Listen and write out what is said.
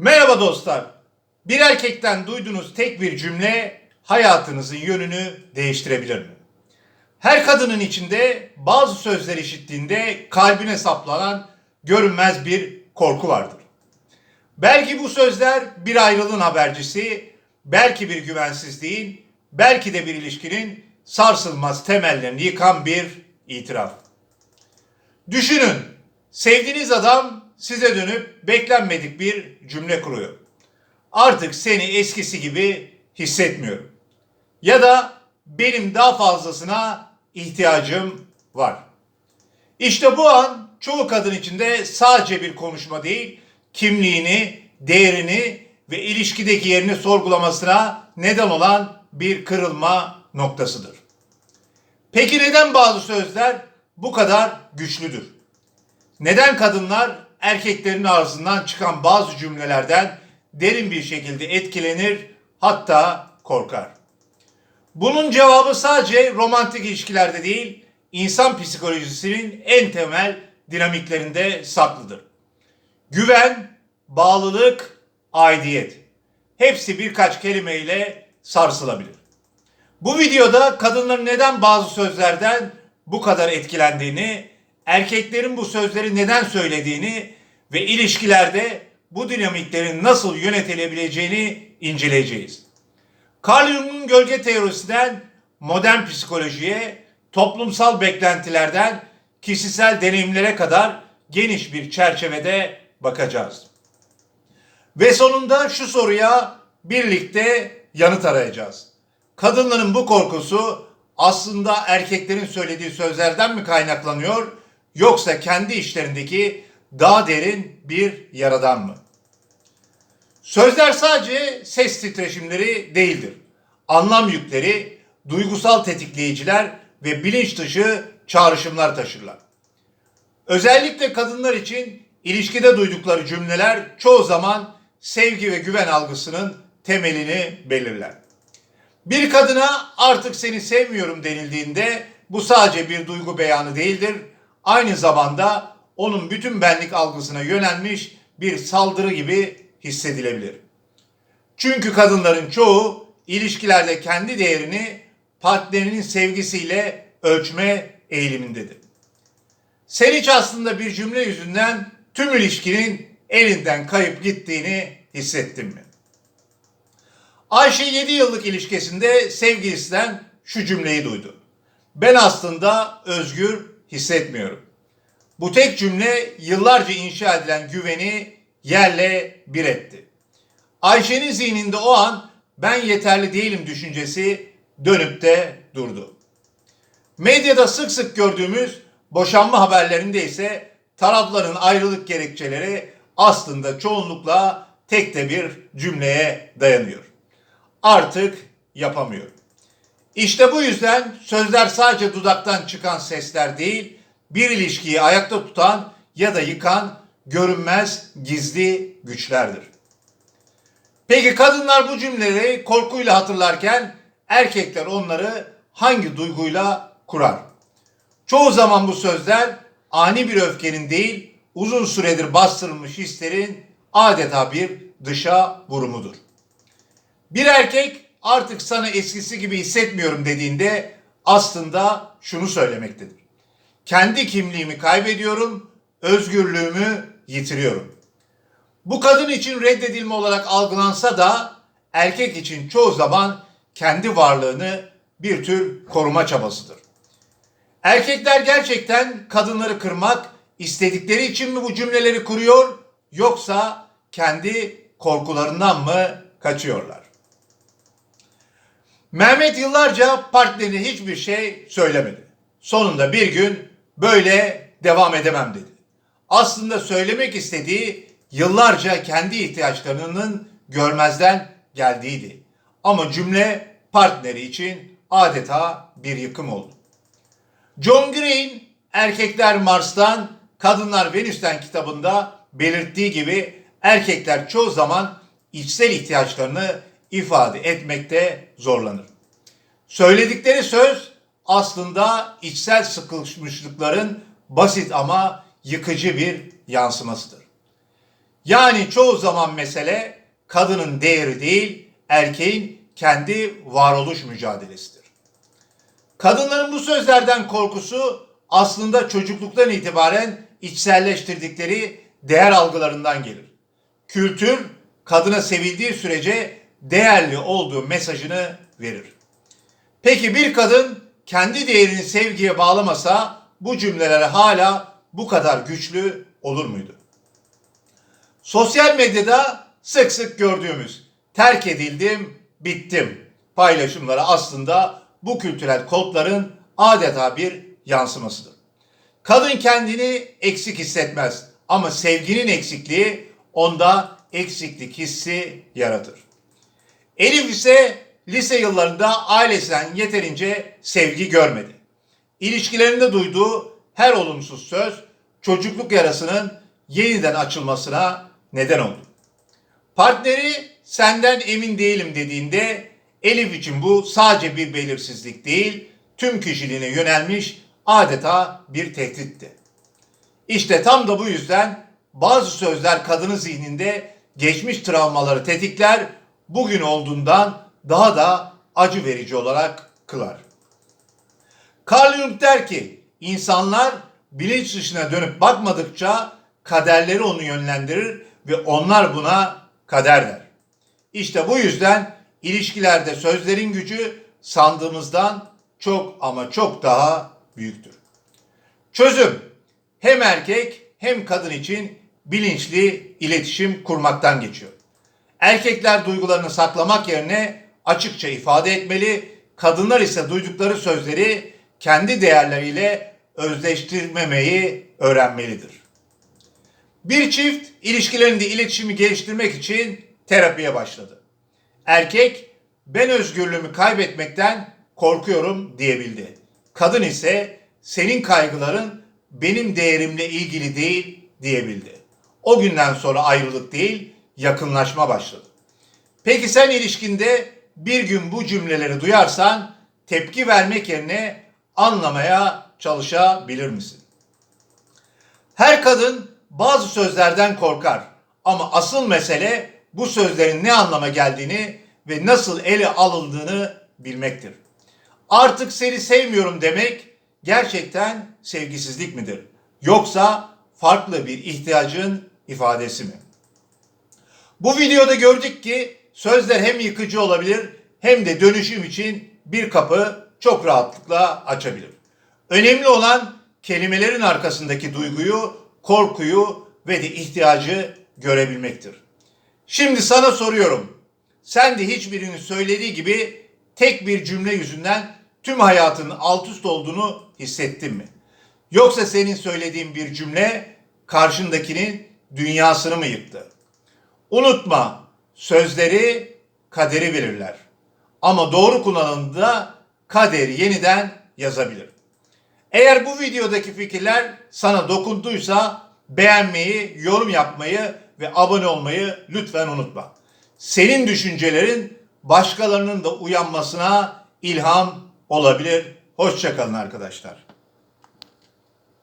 Merhaba dostlar. Bir erkekten duyduğunuz tek bir cümle hayatınızın yönünü değiştirebilir mi? Her kadının içinde bazı sözler işittiğinde kalbine saplanan görünmez bir korku vardır. Belki bu sözler bir ayrılığın habercisi, belki bir güvensizliğin, belki de bir ilişkinin sarsılmaz temellerini yıkan bir itiraf. Düşünün, sevdiğiniz adam size dönüp beklenmedik bir cümle kuruyor. Artık seni eskisi gibi hissetmiyorum. Ya da benim daha fazlasına ihtiyacım var. İşte bu an çoğu kadın içinde sadece bir konuşma değil, kimliğini, değerini ve ilişkideki yerini sorgulamasına neden olan bir kırılma noktasıdır. Peki neden bazı sözler bu kadar güçlüdür? Neden kadınlar erkeklerin ağzından çıkan bazı cümlelerden derin bir şekilde etkilenir hatta korkar? Bunun cevabı sadece romantik ilişkilerde değil, insan psikolojisinin en temel dinamiklerinde saklıdır. Güven, bağlılık, aidiyet. Hepsi birkaç kelimeyle sarsılabilir. Bu videoda kadınların neden bazı sözlerden bu kadar etkilendiğini, erkeklerin bu sözleri neden söylediğini ve ilişkilerde bu dinamiklerin nasıl yönetilebileceğini inceleyeceğiz. Carl Jung'un gölge teorisinden modern psikolojiye, toplumsal beklentilerden kişisel deneyimlere kadar geniş bir çerçevede bakacağız. Ve sonunda şu soruya birlikte yanıt arayacağız. Kadınların bu korkusu aslında erkeklerin söylediği sözlerden mi kaynaklanıyor yoksa kendi işlerindeki daha derin bir yaradan mı? Sözler sadece ses titreşimleri değildir. Anlam yükleri, duygusal tetikleyiciler ve bilinç dışı çağrışımlar taşırlar. Özellikle kadınlar için ilişkide duydukları cümleler çoğu zaman sevgi ve güven algısının temelini belirler. Bir kadına artık seni sevmiyorum denildiğinde bu sadece bir duygu beyanı değildir. Aynı zamanda onun bütün benlik algısına yönelmiş bir saldırı gibi hissedilebilir. Çünkü kadınların çoğu ilişkilerde kendi değerini partnerinin sevgisiyle ölçme eğilimindedir. Sen hiç aslında bir cümle yüzünden tüm ilişkinin elinden kayıp gittiğini hissettin mi? Ayşe 7 yıllık ilişkisinde sevgilisinden şu cümleyi duydu. Ben aslında özgür hissetmiyorum. Bu tek cümle yıllarca inşa edilen güveni yerle bir etti. Ayşe'nin zihninde o an ben yeterli değilim düşüncesi dönüp de durdu. Medyada sık sık gördüğümüz boşanma haberlerinde ise tarafların ayrılık gerekçeleri aslında çoğunlukla tek de bir cümleye dayanıyor. Artık yapamıyor. İşte bu yüzden sözler sadece dudaktan çıkan sesler değil, bir ilişkiyi ayakta tutan ya da yıkan görünmez gizli güçlerdir. Peki kadınlar bu cümleleri korkuyla hatırlarken erkekler onları hangi duyguyla kurar? Çoğu zaman bu sözler ani bir öfkenin değil, uzun süredir bastırılmış hislerin adeta bir dışa vurumudur. Bir erkek artık sana eskisi gibi hissetmiyorum dediğinde aslında şunu söylemektedir. Kendi kimliğimi kaybediyorum, özgürlüğümü yitiriyorum. Bu kadın için reddedilme olarak algılansa da erkek için çoğu zaman kendi varlığını bir tür koruma çabasıdır. Erkekler gerçekten kadınları kırmak istedikleri için mi bu cümleleri kuruyor yoksa kendi korkularından mı kaçıyorlar? Mehmet yıllarca partnerine hiçbir şey söylemedi. Sonunda bir gün böyle devam edemem dedi. Aslında söylemek istediği yıllarca kendi ihtiyaçlarının görmezden geldiğiydi. Ama cümle partneri için adeta bir yıkım oldu. John Green Erkekler Mars'tan, Kadınlar Venüs'ten kitabında belirttiği gibi erkekler çoğu zaman içsel ihtiyaçlarını ifade etmekte zorlanır. Söyledikleri söz aslında içsel sıkışmışlıkların basit ama yıkıcı bir yansımasıdır. Yani çoğu zaman mesele kadının değeri değil, erkeğin kendi varoluş mücadelesidir. Kadınların bu sözlerden korkusu aslında çocukluktan itibaren içselleştirdikleri değer algılarından gelir. Kültür kadına sevildiği sürece değerli olduğu mesajını verir. Peki bir kadın kendi değerini sevgiye bağlamasa bu cümleler hala bu kadar güçlü olur muydu? Sosyal medyada sık sık gördüğümüz terk edildim, bittim paylaşımları aslında bu kültürel kodların adeta bir yansımasıdır. Kadın kendini eksik hissetmez ama sevginin eksikliği onda eksiklik hissi yaratır. Elif ise lise yıllarında ailesinden yeterince sevgi görmedi. İlişkilerinde duyduğu her olumsuz söz çocukluk yarasının yeniden açılmasına neden oldu. Partneri senden emin değilim dediğinde Elif için bu sadece bir belirsizlik değil, tüm kişiliğine yönelmiş adeta bir tehditti. İşte tam da bu yüzden bazı sözler kadının zihninde geçmiş travmaları tetikler, bugün olduğundan daha da acı verici olarak kılar. Carl Jung der ki, insanlar bilinç dışına dönüp bakmadıkça kaderleri onu yönlendirir ve onlar buna kader der. İşte bu yüzden ilişkilerde sözlerin gücü sandığımızdan çok ama çok daha büyüktür. Çözüm hem erkek hem kadın için bilinçli iletişim kurmaktan geçiyor. Erkekler duygularını saklamak yerine açıkça ifade etmeli, kadınlar ise duydukları sözleri kendi değerleriyle özleştirmemeyi öğrenmelidir. Bir çift ilişkilerinde iletişimi geliştirmek için terapiye başladı. Erkek ben özgürlüğümü kaybetmekten korkuyorum diyebildi. Kadın ise senin kaygıların benim değerimle ilgili değil diyebildi. O günden sonra ayrılık değil yakınlaşma başladı. Peki sen ilişkinde bir gün bu cümleleri duyarsan tepki vermek yerine anlamaya çalışabilir misin? Her kadın bazı sözlerden korkar ama asıl mesele bu sözlerin ne anlama geldiğini ve nasıl ele alındığını bilmektir. Artık seni sevmiyorum demek gerçekten sevgisizlik midir? Yoksa farklı bir ihtiyacın ifadesi mi? Bu videoda gördük ki sözler hem yıkıcı olabilir hem de dönüşüm için bir kapı çok rahatlıkla açabilir. Önemli olan kelimelerin arkasındaki duyguyu, korkuyu ve de ihtiyacı görebilmektir. Şimdi sana soruyorum. Sen de hiçbirinin söylediği gibi tek bir cümle yüzünden tüm hayatının alt üst olduğunu hissettin mi? Yoksa senin söylediğin bir cümle karşındakinin dünyasını mı yıktı? Unutma, sözleri kaderi verirler. Ama doğru kullanıldığında kaderi yeniden yazabilir. Eğer bu videodaki fikirler sana dokunduysa beğenmeyi, yorum yapmayı ve abone olmayı lütfen unutma. Senin düşüncelerin başkalarının da uyanmasına ilham olabilir. Hoşçakalın arkadaşlar.